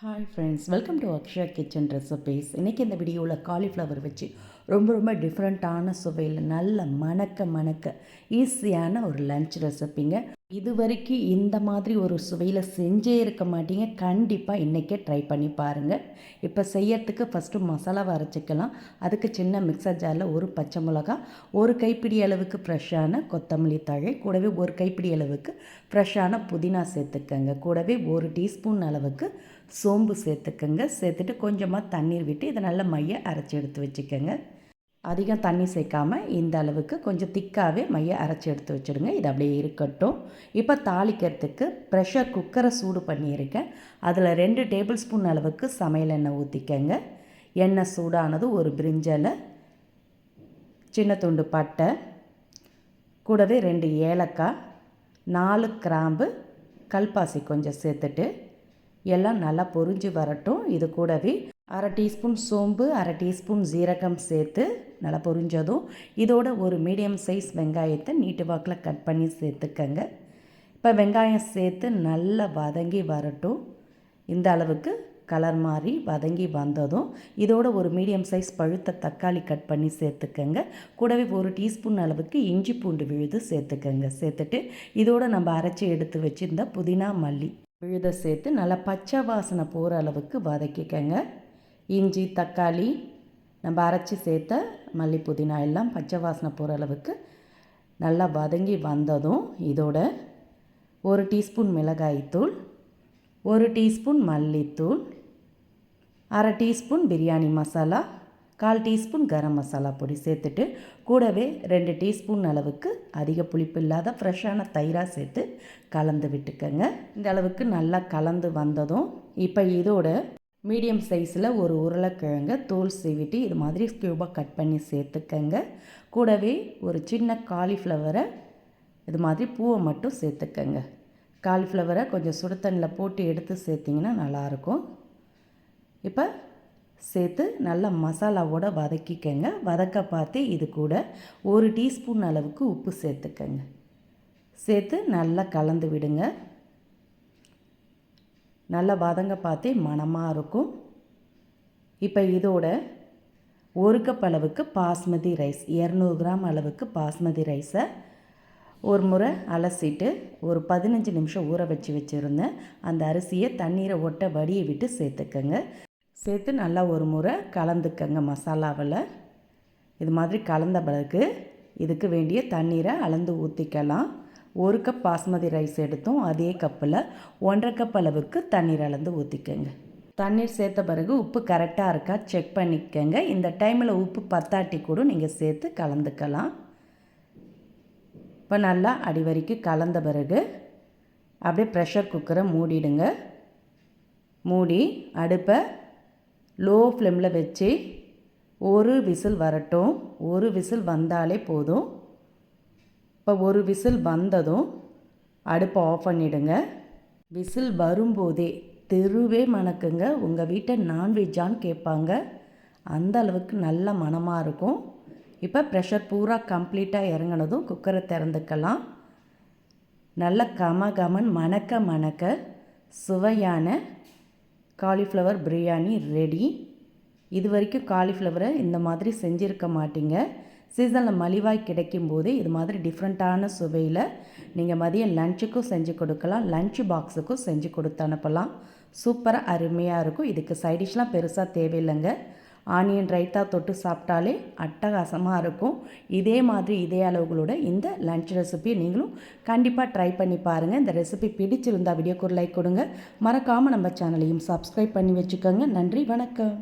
Hi friends welcome to Akshaya kitchen recipes இன்றைக்கி இந்த வீடியோவில் காலிஃப்ளவர் வச்சு ரொம்ப ரொம்ப டிஃப்ரெண்ட்டான சுவையில் நல்ல மணக்க மணக்க ஈஸியான ஒரு லன்ச் ரெசிபிங்க இது வரைக்கும் இந்த மாதிரி ஒரு சுவையில் செஞ்சே இருக்க மாட்டீங்க. கண்டிப்பாக இன்றைக்கே ட்ரை பண்ணி பாருங்கள் இப்போ செய்யறதுக்கு ஃபஸ்ட்டு மசாலாவை அரைச்சிக்கலாம். அதுக்கு சின்ன மிக்சர் ஜாரில் ஒரு பச்சை மிளகா ஒரு கைப்பிடி அளவுக்கு ஃப்ரெஷ்ஷான கொத்தமல்லி தழை கூடவே ஒரு கைப்பிடி அளவுக்கு ஃப்ரெஷ்ஷான புதினா சேர்த்துக்கங்க. கூடவே ஒரு டீஸ்பூன் அளவுக்கு சோம்பு சேர்த்துக்கங்க. சேர்த்துட்டு கொஞ்சமாக தண்ணீர் விட்டு இதை நல்லா மைய அரைச்சி எடுத்து வச்சுக்கோங்க. அதிகம் தண்ணி சேர்க்காமல் இந்த அளவுக்கு கொஞ்சம் திக்காகவே மைய அரைச்சி எடுத்து வச்சுடுங்க. இது அப்படியே இருக்கட்டும். இப்போ தாளிக்கிறதுக்கு ப்ரெஷர் குக்கரை சூடு பண்ணியிருக்கேன். அதில் ரெண்டு டேபிள் ஸ்பூன் அளவுக்கு சமையல் எண்ணெய் ஊற்றிக்கங்க எண்ணெய் சூடானது ஒரு பிரிஞ்சலை சின்ன துண்டு பட்டை கூடவே ரெண்டு ஏலக்காய் நாலு கிராம்பு கல்பாசி கொஞ்சம் சேர்த்துட்டு எல்லாம் நல்லா பொரிஞ்சு வரட்டும். இது கூடவே அரை டீஸ்பூன் சோம்பு அரை டீஸ்பூன் ஜீரகம் சேர்த்து நல்லா பொரிஞ்சதும் இதோட ஒரு மீடியம் சைஸ் வெங்காயத்தை நீட்டு வாக்கில் கட் பண்ணி சேர்த்துக்கங்க. இப்போ வெங்காயம் சேர்த்து நல்லா வதங்கி வரட்டும். இந்த அளவுக்கு கலர் மாதிரி வதங்கி வந்ததும் இதோட ஒரு மீடியம் சைஸ் பழுத்த தக்காளி கட் பண்ணி சேர்த்துக்கங்க. கூடவே ஒரு டீஸ்பூன் அளவுக்கு இஞ்சி பூண்டு விழுது சேர்த்துக்கங்க. சேர்த்துட்டு இதோட நம்ம அரைச்சி எடுத்து வச்சுருந்த புதினா மல்லி விழுதை சேர்த்து நல்லா பச்சை வாசனை போகிற அளவுக்கு வதக்கிக்கங்க. இஞ்சி தக்காளி நம்ம அரைச்சி சேர்த்த மல்லி புதினா எல்லாம் பச்சை வாசனை போகிற அளவுக்கு நல்லா வதங்கி வந்ததும் இதோட ஒரு டீஸ்பூன் மிளகாய்த்தூள் ஒரு டீஸ்பூன் மல்லித்தூள் அரை டீஸ்பூன் பிரியாணி மசாலா கால் டீஸ்பூன் கரம் மசாலா பொடி சேர்த்துட்டு கூடவே ரெண்டு டீஸ்பூன் அளவுக்கு அதிக புளிப்பு இல்லாத ஃப்ரெஷ்ஷான தயிராக சேர்த்து கலந்து விட்டுக்கோங்க. இந்த அளவுக்கு நல்லா கலந்து வந்ததும் இப்போ இதோட மீடியம் சைஸில் ஒரு உருளைக்கிழங்க தோல் சீவிட்டு இது மாதிரி க்யூபாக கட் பண்ணி சேர்த்துக்கங்க. கூடவே ஒரு சின்ன காலிஃப்ளவரை இது மாதிரி பூவை மட்டும் சேர்த்துக்கங்க. காலிஃப்ளவரை கொஞ்சம் சுடுத்தண்ணில் போட்டு எடுத்து சேர்த்திங்கன்னா நல்லாயிருக்கும். இப்போ சேர்த்து நல்லா மசாலாவோட வதக்கிக்கங்க. வதக்க பார்த்து இது கூட ஒரு டீஸ்பூன் அளவுக்கு உப்பு சேர்த்துக்கங்க. சேர்த்து நல்லா கலந்து விடுங்க. நல்லா வதங்க பார்த்தே மணமாக இருக்கும். இப்போ இதோட ஒரு கப் அளவுக்கு பாஸ்மதி ரைஸ் இரநூறு கிராம் அளவுக்கு பாஸ்மதி ரைஸை ஒரு முறை அலசிட்டு ஒரு பதினஞ்சு நிமிஷம் ஊற வச்சு வச்சுருந்தேன் அந்த அரிசியை தண்ணீரை ஒட்ட வடியை விட்டு சேர்த்துக்கங்க. சேர்த்து நல்லா ஒரு முறை கலந்துக்கங்க மசாலாவில். இது மாதிரி கலந்த பிறகு இதுக்கு வேண்டிய தண்ணீரை அளந்து ஊற்றிக்கலாம் ஒரு கப் பாஸ்மதி ரைஸ் எடுத்தோம். அதே கப்பில் ஒன்றரை கப் அளவுக்கு தண்ணீர் அளந்து ஊற்றிக்கோங்க தண்ணீர் சேர்த்த பிறகு உப்பு கரெக்டாக இருக்கா? செக் பண்ணிக்கங்க. இந்த டைமில் உப்பு பத்தாட்டி கூட நீங்கள் சேர்த்து கலந்துக்கலாம். இப்போ நல்லா அடி வரைக்கும் கலந்த பிறகு அப்படியே ப்ரெஷர் குக்கரை மூடிடுங்க. மூடி அடுப்பை லோ ஃப்ளேமில் வச்சு ஒரு விசில் வரட்டும். ஒரு விசில் வந்தாலே போதும். இப்போ ஒரு விசில் வந்ததும் அடுப்பை ஆஃப் பண்ணிவிடுங்க விசில் வரும்போதே தெருவே மணக்குங்க. உங்கள் வீட்டை நான்வெஜ்ஜான்னு கேட்பாங்க. அந்த அளவுக்கு நல்ல மனமாக இருக்கும். இப்போ ப்ரெஷர் பூரா கம்ப்ளீட்டாக இறங்கினதும் குக்கரை திறந்துக்கலாம். நல்ல கம கமன் மணக்க மணக்க சுவையான காலிஃப்ளவர் பிரியாணி ரெடி இது வரைக்கும் காலிஃப்ளவரை இந்த மாதிரி செஞ்சுருக்க மாட்டீங்க. சீசனில் மலிவாய் கிடைக்கும் போது இது மாதிரி டிஃப்ரெண்ட்டான சுவையில் நீங்கள் மதியம் லஞ்சுக்கும் செஞ்சு கொடுக்கலாம். லஞ்ச் பாக்ஸுக்கும் செஞ்சு கொடுத்து அனுப்பலாம். சூப்பராக அருமையாக இருக்கும். இதுக்கு சைடிஷ்லாம் பெருசாக தேவையில்லைங்க. ஆனியன் ரைத்தா தொட்டு சாப்பிட்டாலே அட்டகாசமாக இருக்கும். இதே மாதிரி இதே அளவுகளோட இந்த லன்ச் ரெசிபியை நீங்களும் கண்டிப்பாக ட்ரை பண்ணி பாருங்கள் இந்த ரெசிபி பிடிச்சிருந்தால் வீடியோக்கு ஒரு லைக் கொடுங்க. மறக்காமல் நம்ம சேனலையும் சப்ஸ்கிரைப் பண்ணி வச்சுக்கோங்க. நன்றி வணக்கம்.